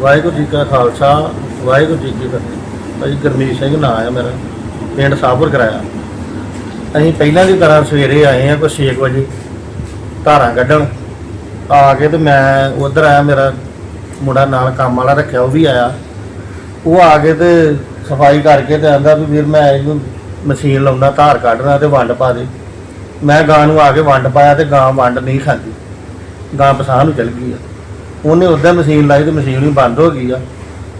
ਵਾਹਿਗੁਰੂ ਜੀ ਕਾ ਖਾਲਸਾ, ਵਾਹਿਗੁਰੂ ਜੀ ਕੀ ਫਤਿਹ। ਭਾਈ ਗੁਰਮੀਤ ਸਿੰਘ ਨਾਂ ਆ ਮੇਰਾ, ਪਿੰਡ ਸਾਹਪੁਰ ਕਰਾਇਆ। ਅਸੀਂ ਪਹਿਲਾਂ ਦੀ ਤਰ੍ਹਾਂ ਸਵੇਰੇ ਆਏ ਆ ਕੋਈ 6 ਵਜੇ, ਧਾਰਾਂ ਕੱਢਣ। ਆ ਕੇ ਤੇ ਮੈਂ ਉਧਰ ਆਇਆ, ਮੇਰਾ ਮੁੰਡਾ ਨਾਲ ਕੰਮ ਵਾਲਾ ਰੱਖਿਆ, ਉਹ ਵੀ ਆਇਆ। ਉਹ ਆ ਕੇ ਤੇ ਸਫ਼ਾਈ ਕਰਕੇ ਤੇ ਆਂਦਾ ਵੀ ਵੀਰ ਮੈਂ ਇਹਨੂੰ ਮਸ਼ੀਨ ਲਾਉਣਾ ਧਾਰ ਕੱਢਣਾ ਤੇ ਵੰਡ ਪਾ ਦੇ। ਮੈਂ ਗਾਂ ਨੂੰ ਆ ਕੇ ਵੰਡ ਪਾਇਆ ਤੇ ਗਾਂ ਵੰਡ ਨਹੀਂ ਖਾਂਦੀ। ਗਾਂ ਪਸਾਹ ਨੂੰ ਚਲ ਗਈ ਆ। ਉਹਨੇ ਉਦਾਂ ਮਸ਼ੀਨ ਲਾਈ ਤੇ ਮਸ਼ੀਨ ਹੀ ਬੰਦ ਹੋ ਗਈ ਆ।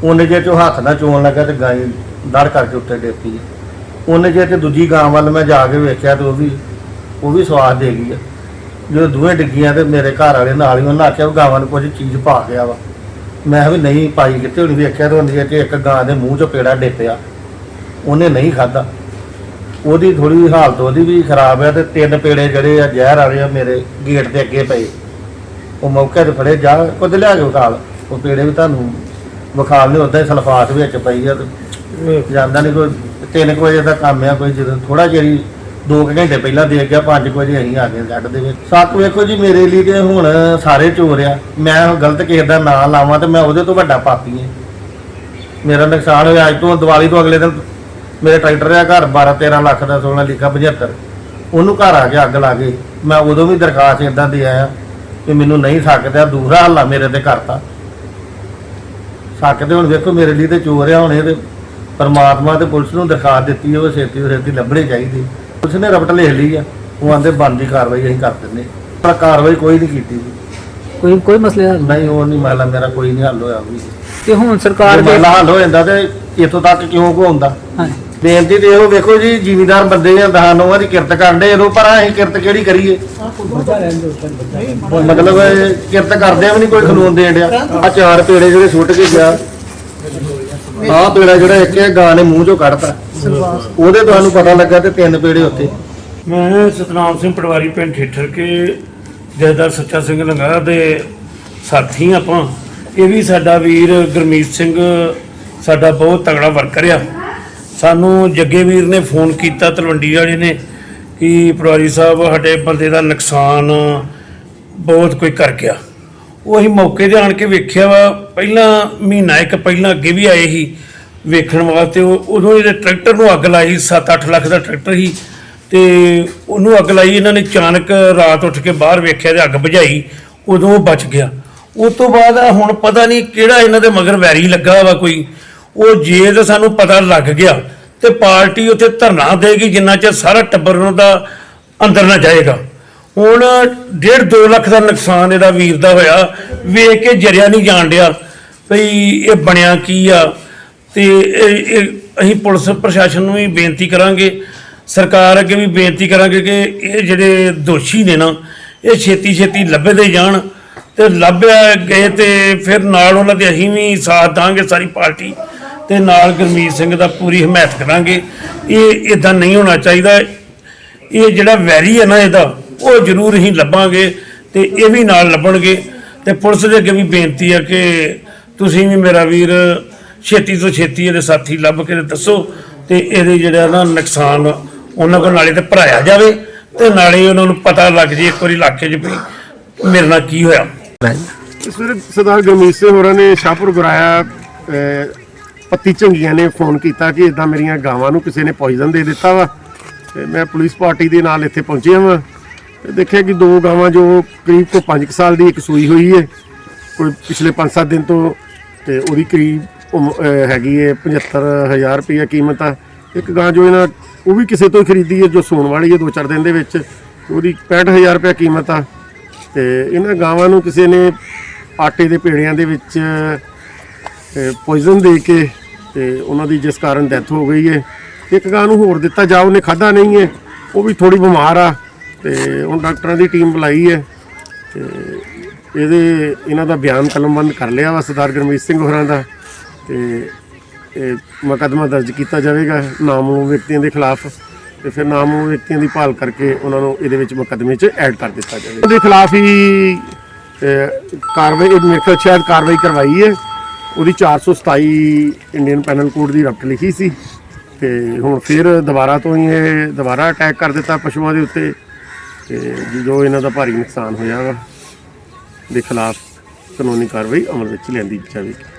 ਉਹਨੇ ਜੇ ਚੋਂ ਹੱਥ ਨਾਲ ਚੋਣ ਲੱਗਾ ਤੇ ਗਾਂ ਹੀ ਦੜ ਕਰਕੇ ਉੱਤੇ ਡੇਪੀ ਆ। ਉਹਨੇ ਜੇ ਤੇ ਦੂਜੀ ਗਾਂ ਵੱਲ ਮੈਂ ਜਾ ਕੇ ਵੇਖਿਆ ਤੇ ਉਹ ਵੀ ਉਹ ਵੀ ਸਵਾਦ ਦੇ ਗਈ ਆ। ਜਦੋਂ ਦੋਵੇਂ ਡਿੱਗੀਆਂ ਤੇ ਮੇਰੇ ਘਰ ਵਾਲੇ ਨਾਲ ਹੀ ਉਹਨਾਂ ਆਖਿਆ ਵੀ ਗਾਵਾਂ ਨੂੰ ਕੁਝ ਚੀਜ਼ ਪਾ ਗਿਆ ਵਾ ਮੈਂ ਵੀ ਨਹੀਂ, ਪਾਈ ਕਿਤੇ ਹੁਣ? ਵੇਖਿਆ ਤੇ ਉਹਨੇ ਤੇ ਇੱਕ ਗਾਂ ਦੇ ਮੂੰਹ ਚੋਂ ਪੇੜਾ ਡੇਪਿਆ। ਉਹਨੇ ਨਹੀਂ ਖਾਦਾ ਉਹਦੀ ਥੋੜੀ ਹਾਲਤ ਉਹਦੀ ਵੀ ਖਰਾਬ ਹੈ ਤੇ ਤਿੰਨ ਪੇੜੇ ਜਿਹੜੇ ਆ ਜ਼ਹਿਰ ਵਾਲੇ ਆ ਮੇਰੇ ਗੇਟ ਦੇ ਅੱਗੇ ਪਏ। ਉਹ ਮੌਕੇ ਤੇ ਫੜੇ ਜਾ ਕੁਝ ਲਿਆ ਕੇ ਵਿਖਾਲ ਉਹ ਪੇੜੇ ਵੀ ਤੁਹਾਨੂੰ ਵਿਖਾਲ ਨਹੀਂ ਉਦਾਂ ਹੀ ਸਲਫਾਤ ਵਿੱਚ ਪਈ ਆ ਤੇ ਜਾਂਦਾ ਨਹੀਂ ਕੋਈ 3 ਵਜੇ ਦਾ ਕੰਮ ਆ, ਕੋਈ ਜਦੋਂ ਥੋੜਾ ਜਿਹੀ 2 ਘੰਟੇ ਪਹਿਲਾਂ ਦੇਖ ਗਿਆ 5 ਵਜੇ ਅਸੀਂ ਆ ਗਏ ਗੱਡ ਦੇ ਵਿੱਚ। ਸੱਕ ਵੇਖੋ ਜੀ ਮੇਰੇ ਲਈ ਤੇ ਹੁਣ ਸਾਰੇ ਚੋਰ ਆ। ਮੈਂ ਗਲਤ ਕਿਸੇ ਦਾ ਨਾਂ ਲਾਵਾਂ ਤੇ ਮੈਂ ਉਹਦੇ ਤੋਂ ਵੱਡਾ ਪਾਪੀ ਹਾਂ ਮੇਰਾ ਨੁਕਸਾਨ ਹੋਇਆ, ਅੱਜ ਤੋਂ ਦੀਵਾਲੀ ਤੋਂ ਅਗਲੇ ਦਿਨ ਮੇਰੇ ਟਰੈਕਟਰ ਆ ਘਰ 12 13 ਲੱਖ ਦਾ ਸੋਨਾ ਲਿਖਾ 75 ਉਹਨੂੰ ਘਰ ਆ ਕੇ ਅੱਗ ਲਾ ਗਈ। ਮੈਂ ਉਦੋਂ ਵੀ ਦਰਖਾਸਤ ਇਦਾਂ ਦੇ ਆਇਆ। ਕਿ ਮੈਨੂੰ ਨਹੀਂ ਸਕਦਾ ਦੂਸਰਾ ਹੱਲਾ ਮੇਰੇ ਤੇ ਕਰਤਾ। ਸਕਦੇ ਹੁਣ ਵੇਖੋ ਮੇਰੇ ਲਈ ਤੇ ਚੋਰ ਆ ਹੁਣ ਇਹ ਤੇ ਪਰਮਾਤਮਾ ਤੇ ਪੁਲਿਸ ਨੂੰ ਦਰਖਾਸਤ ਦਿੱਤੀ ਉਹ ਛੇਤੀ ਤੋਂ ਛੇਤੀ ਲੱਭਣੀ ਚਾਹੀਦੀ। ਪੁਲਿਸ ਨੇ ਰਪਟ ਲਿਖ ਲਈ ਆ ਉਹ ਆਂਦੇ ਬਣਦੀ ਕਾਰਵਾਈ ਅਸੀਂ ਕਰ ਦਿੰਦੇ ਪਰ ਕਾਰਵਾਈ ਕੋਈ ਨਹੀਂ ਕੀਤੀ ਜੀ। ਕੋਈ ਕੋਈ ਮਸਲੇ ਹੱਲ? ਨਹੀਂ ਉਹ ਨਹੀਂ ਮਹਿਲਾ ਮੇਰਾ ਕੋਈ ਨਹੀਂ ਹੱਲ ਹੋਇਆ ਵੀ। ਤੇ ਹੁਣ ਸਰਕਾਰ ਦੇ ਹੱਲ ਹੋ ਜਾਂਦਾ ਤੇ ਇੱਥੋਂ ਤੱਕ ਕਿਉਂ ਕੋ ਹੁੰਦਾ ਹਾਂਜੀ। ਬੇਨਤੀ ਤੇ ਇਹੋ, ਵੇਖੋ ਜੀ, ਜ਼ਿਮੀਦਾਰ ਬੰਦੇ ਆ ਦਹਾਂ ਨੌਵਾਂ ਦੀ ਕਿਰਤ ਕਰਦੇ ਇਹੋ ਪਰ ਅਸੀਂ ਕਿਰਤ ਕਿਹੜੀ ਕਰੀਏ? ਮਤਲਬ ਇਹ ਕਿਰਤ ਕਰਦੇ ਵੀ ਨਹੀਂ ਕੋਈ ਕਾਨੂੰਨ ਦੇਣ ਡਿਆ। ਆ ਚਾਰ ਪੇੜੇ ਜਿਹੜੇ ਸੁੱਟ ਕੇ ਗਿਆ। ਆਹ ਪੇੜਾ ਜਿਹੜਾ ਇੱਕ ਇਹ ਗਾਂ ਨੇ ਮੂੰਹ ਚੋਂ ਕੱਢਤਾ। ਉਹਦੇ ਤੁਹਾਨੂੰ ਪਤਾ ਲੱਗਾ ਤੇ ਤਿੰਨ ਪੇੜੇ ਉੱਥੇ ਮੈਂ ਸਤਨਾਮ ਸਿੰਘ ਪਟਵਾਰੀ ਪਿੰਡ ਠੇਠਰ ਕੇ ਜਥੇਦਾਰ ਸੱਚਾ ਸਿੰਘ ਲੰਗਾ ਦੇ ਸਾਥੀ ਆਪਾਂ। ਇਹ ਵੀ ਸਾਡਾ ਵੀਰ ਗੁਰਮੀਤ ਸਿੰਘ, ਸਾਡਾ ਬਹੁਤ ਤਗੜਾ ਵਰਕਰ ਆ। ਸਾਨੂੰ ਜੱਗੇ ਵੀਰ ਨੇ ਫੋਨ ਕੀਤਾ, ਤਲਵੰਡੀ ਵਾਲੇ ਨੇ, ਕਿ ਪਟਵਾਰੀ ਸਾਹਿਬ ਸਾਡੇ ਬੰਦੇ ਦਾ ਨੁਕਸਾਨ ਬਹੁਤ ਕੋਈ ਕਰ ਗਿਆ। ਉਹ ਅਸੀਂ ਮੌਕੇ ਤੇ ਆਣ ਕੇ ਵੇਖਿਆ ਵਾ, ਪਹਿਲਾਂ ਮਹੀਨਾ ਇੱਕ ਪਹਿਲਾਂ ਅੱਗੇ ਵੀ ਆਏ ਸੀ ਵੇਖਣ ਵਾਸਤੇ, ਉਹ- ਉਦੋਂ ਇਹਦੇ ਟਰੈਕਟਰ ਨੂੰ ਅੱਗ ਲਾਈ 7-8 ਲੱਖ ਦਾ ਟਰੈਕਟਰ ਸੀ, ਤੇ ਉਹਨੂੰ ਅੱਗ ਲਾਈ, ਇਹਨਾਂ ਨੇ ਅਚਾਨਕ ਰਾਤ ਉੱਠ ਕੇ ਬਾਹਰ ਵੇਖਿਆ ਤੇ ਅੱਗ ਬੁਝਾਈ, ਉਦੋਂ ਉਹ ਬਚ ਗਿਆ। ਉਸ ਤੋਂ ਬਾਅਦ ਹੁਣ ਪਤਾ ਨਹੀਂ ਕਿਹੜਾ ਇਹਨਾਂ ਦੇ ਮਗਰ ਵੈਰੀ ਲੱਗਾ ਵਾ ਕੋਈ ਉਹ ਜੇ ਤਾਂ ਸਾਨੂੰ ਪਤਾ ਲੱਗ ਗਿਆ ਤੇ ਪਾਰਟੀ ਉੱਥੇ ਧਰਨਾ ਦੇਗੀ ਜਿੰਨਾ ਚਿਰ ਸਾਰਾ ਟੱਬਰ ਉਹਨਾਂ ਦਾ ਅੰਦਰ ਨਾ ਜਾਏਗਾ। ਹੁਣ 1.5 2 ਲੱਖ ਦਾ ਨੁਕਸਾਨ ਇਹਦਾ ਵੀਰ ਦਾ ਹੋਇਆ, ਵੇਖ ਕੇ ਜਰਿਆ ਨਹੀਂ ਜਾਣ ਡਿਆ ਭਈ ਇਹ ਬਣਿਆ ਕੀ ਆ। ਤੇ ਇਹ ਅਸੀਂ ਪੁਲਿਸ ਪ੍ਰਸ਼ਾਸਨ ਨੂੰ ਵੀ ਬੇਨਤੀ ਕਰਾਂਗੇ, ਸਰਕਾਰ ਅੱਗੇ ਵੀ ਬੇਨਤੀ ਕਰਾਂਗੇ ਕਿ ਇਹ ਜਿਹੜੇ ਦੋਸ਼ੀ ਨੇ ਨਾ, ਇਹ ਛੇਤੀ ਛੇਤੀ ਲੱਭੇ ਦੇ ਜਾਣ ਤੇ ਲੱਭਿਆ ਗਏ ਤੇ ਫਿਰ ਨਾਲ ਉਹਨਾਂ ਦੇ ਅਸੀਂ ਵੀ ਸਾਥ ਦਾਂਗੇ ਸਾਰੀ ਪਾਰਟੀ। ਤੇ ਨਾਲ ਗੁਰਮੀਤ ਸਿੰਘ ਦਾ ਪੂਰੀ ਹਮਾਇਤ ਕਰਾਂਗੇ। ਇਹ ਇਦਾਂ ਨਹੀਂ ਹੋਣਾ ਚਾਹੀਦਾ। ਇਹ ਜਿਹੜਾ ਵੈਰੀ ਹੈ ਨਾ ਇਹਦਾ, ਉਹ ਜ਼ਰੂਰ ਹੀ ਲੱਭਾਂਗੇ ਤੇ ਇਹ ਵੀ ਨਾਲ ਲੱਭਣਗੇ। ਤੇ ਪੁਲਿਸ ਦੇ ਅੱਗੇ ਵੀ ਬੇਨਤੀ ਹੈ ਕਿ ਤੁਸੀਂ ਵੀ ਮੇਰਾ ਵੀਰ ਛੇਤੀ ਤੋਂ ਛੇਤੀ ਇਹਦੇ ਸਾਥੀ ਲੱਭ ਕੇ ਤੇ ਦੱਸੋ ਤੇ ਇਹਦੇ ਜਿਹੜਾ ਨਾ ਨੁਕਸਾਨ ਉਹਨਾਂ ਕੋਲ ਨਾਲੇ ਤੇ ਭਰਾਇਆ ਜਾਵੇ ਤੇ ਨਾਲੇ ਉਹਨਾਂ ਨੂੰ ਪਤਾ ਲੱਗ ਜੇ ਇੱਕ ਵਾਰੀ ਇਲਾਕੇ 'ਚ ਵੀ ਮੇਰੇ ਨਾਲ ਕੀ ਹੋਇਆ। ਇਸ ਵੇਲੇ ਸਰਦਾਰ ਗੁਰਮੀਤ ਸਿੰਘ ਹੋਰਾਂ ਨੇ ਸ਼ਾਹਪੁਰ ਗੁਰਾਇਆ ਪੱਤੀ ਝੰਗੀਆਂ ਨੇ ਫੋਨ ਕੀਤਾ ਕਿ ਇਦਾਂ ਮੇਰੀਆਂ ਗਾਵਾਂ ਨੂੰ ਕਿਸੇ ਨੇ ਪੋਇਜ਼ਨ ਦੇ ਦਿੱਤਾ ਵਾ। ਤੇ ਮੈਂ ਪੁਲਿਸ ਪਾਰਟੀ ਦੇ ਨਾਲ ਇੱਥੇ ਪਹੁੰਚਿਆ ਵਾਂ। ਤੇ ਦੇਖਿਆ ਕਿ ਦੋ ਗਾਵਾਂ ਜੋ ਕਰੀਬ ਕੋ 5 ਸਾਲ ਦੀ ਇੱਕ ਸੂਈ ਹੋਈ ਹੈ ਕੋਈ ਪਿਛਲੇ 5-7 ਦਿਨ ਤੋਂ, ਤੇ ਉਹਦੀ ਕਰੀਬ ਉਮ- ਹੈਗੀ ਹੈ 75000 ਰੁਪਏ ਕੀਮਤ ਆ। ਇੱਕ ਗਾਂ ਜੋ ਇਹਨਾਂ, ਉਹ ਵੀ ਕਿਸੇ ਤੋਂ ਹੀ ਖਰੀਦੀ ਹੈ ਜੋ ਸੂਣ ਵਾਲੀ ਹੈ 2-4 ਦਿਨ ਦੇ ਵਿੱਚ। ਉਹਦੀ 65000 ਰੁਪਏ ਕੀਮਤ ਆ। ਤੇ ਇਹਨਾਂ ਗਾਵਾਂ ਨੂੰ ਕਿਸੇ ਨੇ ਆਟੇ ਦੇ ਪੇੜਿਆਂ ਦੇ ਵਿੱਚ ਪੋਇਜ਼ਨ ਦੇ ਕੇ ਤੇ ਉਹਨਾਂ ਦੀ ਜਿਸ ਕਾਰਨ ਡੈਥ ਹੋ ਗਈ ਹੈ ਇੱਕ ਗਾਂ ਨੂੰ ਹੋਰ ਦਿੱਤਾ ਜਾ, ਉਹਨੇ ਖਾਦਾ ਨਹੀਂ ਹੈ ਉਹ ਵੀ ਥੋੜੀ ਬਿਮਾਰ ਆ ਤੇ ਹੁਣ ਡਾਕਟਰਾਂ ਦੀ ਟੀਮ ਬੁਲਾਈ ਹੈ ਤੇ ਇਹਦੇ, ਇਹਨਾਂ ਦਾ ਬਿਆਨ ਕਲਮਬੰਦ ਕਰ ਲਿਆ ਵਾ ਸਰਦਾਰ ਗੁਰਮੀਤ ਸਿੰਘ ਹੋਰਾਂ ਦਾ ਤੇ ਇਹ ਮੁਕੱਦਮਾ ਦਰਜ ਕੀਤਾ ਜਾਵੇਗਾ ਨਾਮਲੂਮ ਵਿਅਕਤੀਆਂ ਦੇ ਖਿਲਾਫ ਤੇ ਫਿਰ ਨਾਮਲੂਮ ਵਿਅਕਤੀਆਂ ਦੀ ਭਾਲ ਕਰਕੇ ਉਹਨਾਂ ਨੂੰ ਇਹਦੇ ਵਿੱਚ ਮੁਕੱਦਮੇ 'ਚ ਐਡ ਕਰ ਦਿੱਤਾ ਜਾਵੇਗਾ। ਉਹਦੇ ਖਿਲਾਫ ਹੀ ਕਾਰਵਾਈ, ਇਹ ਮੇਰੇ ਖਿਆਲ ਸ਼ਾਇਦ ਕਾਰਵਾਈ ਕਰਵਾਈ ਹੈ ਉਹਦੀ 427 ਇੰਡੀਅਨ ਪੈਨਲ ਕੋਡ ਦੀ ਰਫਟ ਲਿਖੀ ਸੀ ਤੇ ਹੁਣ ਫਿਰ ਦੁਬਾਰਾ ਤੋਂ ਹੀ ਇਹ ਦੁਬਾਰਾ ਅਟੈਕ ਕਰ ਦਿੱਤਾ ਪਸ਼ੂਆਂ ਦੇ ਉੱਤੇ ਤੇ ਜੋ ਇਹਨਾਂ ਦਾ ਭਾਰੀ ਨੁਕਸਾਨ ਹੋਇਆ ਵਾ, ਦੇ ਖਿਲਾਫ ਕਾਨੂੰਨੀ ਕਾਰਵਾਈ ਅਮਲ ਵਿੱਚ ਲਿਆਂਦੀ ਜਾਵੇਗੀ।